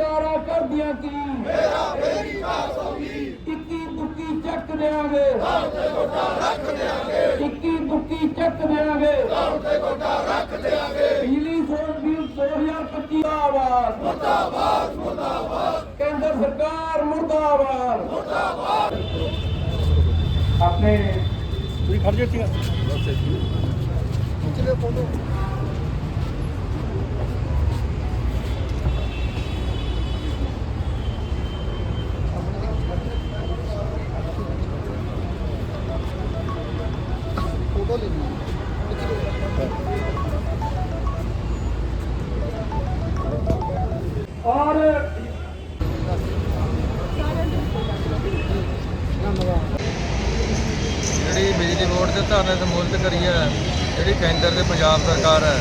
ਸਰਕਾਰਾਂ ਕਰਦੀਆਂ ਕੀ? ਮੇਰਾ ਫੇਰੀ ਪਾਸ ਹੋਗੀ ਇੱਕੀ ਦੁੱਕੀ ਚੱਕ ਦੇਾਂਗੇ ਤੇ ਗੋਟਾ ਰੱਖ ਦੇਾਂਗੇ ਇੱਕੀ ਦੁੱਕੀ ਚੱਕ ਦੇਾਂਗੇ ਤੇ ਗੋਟਾ ਰੱਖ ਦੇਾਂਗੇ ਬਿਜਲੀ ਬੋਰਡ ਬਿੱਲ 2025 ਆਵਾਜ਼ ਮੁਰਦਾਬਾਦ ਮੁਰਦਾਬਾਦ। ਕੇਂਦਰ ਸਰਕਾਰ ਮੁਰਦਾਬਾਦ। ਮੁਰਦਾਬਾਦ। ਆਪਣੇ ਤੁਸੀਂ ਖੜ ਜਾਓ ਇੱਥੇ। ਔਰ ਜਿਹੜੀ ਬਿਜਲੀ ਬੋਰਡ ਦੇ ਧਰਨੇ ਤੇ ਮੁਲਤ ਕਰੀ ਹੈ, ਜਿਹੜੀ ਕੇਂਦਰ ਤੇ ਪੰਜਾਬ ਸਰਕਾਰ ਹੈ,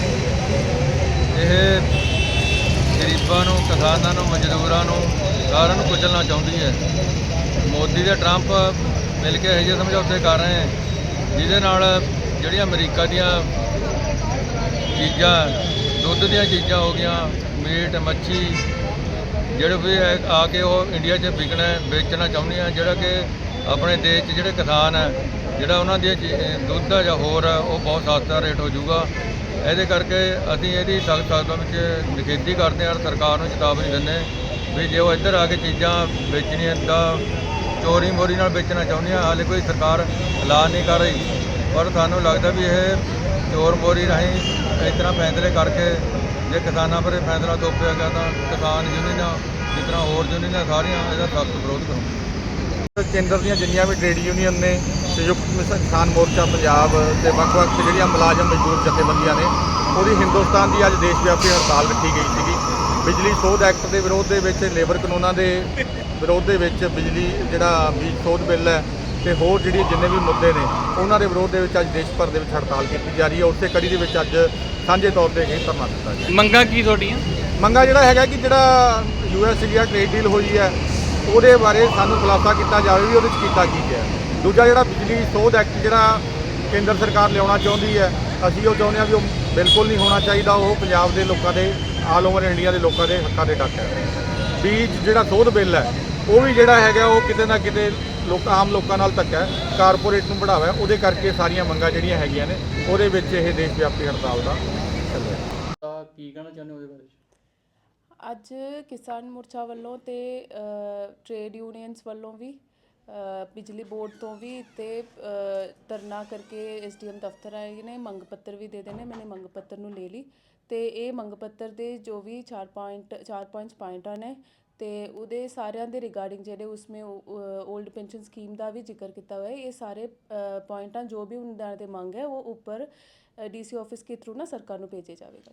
ਇਹ ਗਰੀਬਾਂ ਨੂੰ, ਕਿਸਾਨਾਂ ਨੂੰ, ਮਜ਼ਦੂਰਾਂ ਨੂੰ, ਸਾਰਿਆਂ ਨੂੰ ਕੁਚਲਣਾ ਚਾਹੁੰਦੀ ਹੈ। ਮੋਦੀ ਤੇ ਟਰੰਪ ਮਿਲ ਕੇ ਇਹੋ ਜਿਹੇ ਸਮਝੌਤੇ ਕਰ ਰਹੇ ਹੈ, ਜਿਹਦੇ ਨਾਲ ਜਿਹੜੀਆਂ ਅਮਰੀਕਾ ਦੀਆਂ ਚੀਜ਼ਾਂ ਦੁੱਧ ਦੀਆਂ ਚੀਜ਼ਾਂ ਹੋ ਗਈਆਂ ਮੀਟ ਮੱਛੀ ਜਿਹੜੇ ਵੀ ਆ ਕੇ ਉਹ ਇੰਡੀਆ 'ਚ ਵਿਕਣਾ ਵੇਚਣਾ ਚਾਹੁੰਦੇ ਆ ਜਿਹੜਾ ਕਿ ਆਪਣੇ ਦੇਸ਼ 'ਚ ਜਿਹੜੇ ਕਿਸਾਨ ਹੈ ਜਿਹੜਾ ਉਹਨਾਂ ਦੀਆਂ ਚੀ- ਦੁੱਧ ਆ ਜਾਂ ਹੋਰ ਆ, ਉਹ ਬਹੁਤ ਸਸਤਾ ਰੇਟ ਹੋ ਜਾਊਗਾ। ਇਹਦੇ ਕਰਕੇ ਅਸੀਂ ਇਹਦੀ ਸਖਤ ਸ਼ਬਦਾਂ ਵਿੱਚ ਨਿਖੇਧੀ ਕਰਦੇ ਹਾਂ ਔਰ ਸਰਕਾਰ ਨੂੰ ਚੇਤਾਵਨੀ ਦਿੰਦੇ ਵੀ ਜੇ ਉਹ ਇੱਧਰ ਆ ਕੇ ਚੀਜ਼ਾਂ ਵੇਚਣੀਆਂ ਤਾਂ ਚੋਰੀ ਮੋਰੀ ਨਾਲ ਵੇਚਣਾ ਚਾਹੁੰਦੇ ਆ ਹਾਲੇ ਕੋਈ ਸਰਕਾਰ ਐਲਾਨ ਨਹੀਂ ਕਰ ਰਹੀ। ਔਰ ਸਾਨੂੰ ਲੱਗਦਾ ਵੀ ਇਹ ਚੋਰ ਮੋਰੀ ਰਾਹੀਂ ਇਸ ਤਰ੍ਹਾਂ ਫੈਸਲੇ ਕਰਕੇ ਜੇ ਕਿਸਾਨਾਂ ਪਰ ਫੈਸਲਾ ਥੋਪਿਆ ਗਿਆ ਤਾਂ ਕਿਸਾਨ ਯੂਨੀਅਨਾਂ ਜਿਸ ਤਰ੍ਹਾਂ ਹੋਰ ਯੂਨੀਅਨਾਂ ਸਾਰੀਆਂ ਇਹਦਾ ਸਖਤ ਵਿਰੋਧ ਕਰਨਗੀਆਂ ਕੇਂਦਰ ਦੀਆਂ ਜਿੰਨੀਆਂ ਵੀ ਟ੍ਰੇਡ ਯੂਨੀਅਨ ਨੇ, ਸੰਯੁਕਤ ਕਿਸਾਨ ਮੋਰਚਾ ਪੰਜਾਬ ਤੇ ਵੱਖ-ਵੱਖ ਜਿਹੜੀਆਂ ਮੁਲਾਜ਼ਮ ਮਜ਼ਦੂਰ ਜਥੇਬੰਦੀਆਂ ਨੇ, ਉਹਦੀ ਹਿੰਦੁਸਤਾਨ ਦੀ ਅੱਜ ਦੇਸ਼ ਵਿਆਪੀ ਹੜਤਾਲ ਰੱਖੀ ਗਈ ਸੀਗੀ। ਬਿਜਲੀ ਸੋਧ ਐਕਟ ਦੇ ਵਿਰੋਧ ਦੇ ਵਿੱਚ ਲੇਬਰ ਕਾਨੂੰਨਾਂ ਦੇ ਵਿਰੋਧ ਦੇ ਵਿੱਚ ਬਿਜਲੀ ਜਿਹੜਾ ਬੀਜ ਸੋਧ ਬਿੱਲ ਹੈ ਤੇ ਹੋਰ ਜਿਹੜੀ ਜਿੰਨੇ ਵੀ ਮੁੱਦੇ ਨੇ ਉਹਨਾਂ ਦੇ ਵਿਰੋਧ ਦੇ ਵਿੱਚ ਅੱਜ ਦੇਸ਼ ਭਰ ਦੇ ਵਿੱਚ ਹੜਤਾਲ ਕੀਤੀ ਜਾ ਰਹੀ ਹੈ। ਉਸੇ ਕੜੀ ਦੇ ਵਿੱਚ ਅੱਜ ਸਾਂਝੇ ਤੌਰ ਤੇ ਇਹ ਧਰਨਾ ਦਿੱਤਾ ਗਿਆ। ਮੰਗਾਂ ਕੀ ਤੁਹਾਡੀਆਂ? ਮੰਗਾ ਜਿਹੜਾ ਹੈਗਾ ਕਿ ਜਿਹੜਾ ਯੂਐਸ ਇੰਡੀਆ ਟ੍ਰੇਡ ਡੀਲ ਹੋਈ ਹੈ ਉਹਦੇ ਬਾਰੇ ਸਾਨੂੰ ਖੁਲਾਸਾ ਕੀਤਾ ਜਾਵੇ ਵੀ ਉਹਦੇ 'ਚ ਕੀਤਾ ਕੀ ਗਿਆ। ਦੂਜਾ ਜਿਹੜਾ ਬਿਜਲੀ ਸੋਧ ਐਕਟ ਜਿਹੜਾ ਕੇਂਦਰ ਸਰਕਾਰ ਲਿਆਉਣਾ ਚਾਹੁੰਦੀ ਹੈ ਅਸੀਂ ਉਹ ਚਾਹੁੰਦੇ ਹਾਂ ਵੀ ਉਹ ਬਿਲਕੁਲ ਨਹੀਂ ਹੋਣਾ ਚਾਹੀਦਾ। ਉਹ ਪੰਜਾਬ ਦੇ ਲੋਕਾਂ ਦੇ ਆਲ ਓਵਰ ਇੰਡੀਆ ਦੇ ਲੋਕਾਂ ਦੇ ਹੱਕਾਂ ਦੇ ਟੱਕ ਹੈ। ਬੀਜ ਜਿਹੜਾ ਸੋਧ ਬਿੱਲ ਹੈ ਉਹ ਵੀ ਜਿਹੜਾ ਹੈਗਾ ਉਹ ਕਿਤੇ ਨਾ ਕਿਤੇ ਲੋਕ ਆਮ ਲੋਕਾਂ ਨਾਲ ਧੱਕਾ ਹੈ ਕਾਰਪੋਰੇਟ ਨੂੰ ਬੜਾਵਾ ਹੈ ਉਹਦੇ ਕਰਕੇ ਸਾਰੀਆਂ ਮੰਗਾਂ ਜਿਹੜੀਆਂ ਹੈਗੀਆਂ ਨੇ ਉਹਦੇ ਵਿੱਚ ਇਹ ਦੇਸ਼ ਵਿਆਪੀ ਹੜਤਾਲ ਦਾ ਚੱਲ ਰਿਹਾ ਤਾਂ ਕੀ ਕਹਿਣਾ ਚਾਹੁੰਦੇ ਹੋ ਉਹਦੇ ਬਾਰੇ 'ਚ? ਅੱਜ ਕਿਸਾਨ ਮੋਰਚਾ ਵੱਲੋਂ ਤੇ ਟ੍ਰੇਡ ਯੂਨੀਅਨਸ ਵੱਲੋਂ ਵੀ ਅ, ਬਿਜਲੀ ਬੋਰਡ ਤੋਂ ਵੀ ਤੇ ਧਰਨਾ ਕਰਕੇ ਐਸਡੀਐਮ ਦਫ਼ਤਰ ਆਏ ਨੇ ਮੰਗ ਪੱਤਰ ਵੀ ਦੇ ਦੇਣੇ ਮੈंने ਮੰਗ ਪੱਤਰ ਨੂੰ ਲੈ ਲਈ ਤੇ ਇਹ ਮੰਗ ਪੱਤਰ ਦੇ ਜੋ ਵੀ 4 ਪੁਆਇੰਟ 4-5 ਪੁਆਇੰਟਾਂ ਨੇ ਅਤੇ ਉਹਦੇ ਸਾਰਿਆਂ ਦੇ ਰਿਗਾਰਡਿੰਗ ਜਿਹੜੇ ਉਸਮੇ ਓਲਡ ਪੈਨਸ਼ਨ ਸਕੀਮ ਦਾ ਵੀ ਜ਼ਿਕਰ ਕੀਤਾ ਹੋਇਆ ਹੈ। ਇਹ ਸਾਰੇ ਪੁਆਇੰਟਾਂ ਜੋ ਵੀ ਉਹਨਾਂ ਦੇ ਮੰਗ ਹੈ, ਉਹ ਉੱਪਰ ਡੀ ਸੀ ਆਫਿਸ ਕੇ ਥਰੂ ਨਾ ਸਰਕਾਰ ਨੂੰ ਭੇਜੇ ਜਾਵੇਗਾ।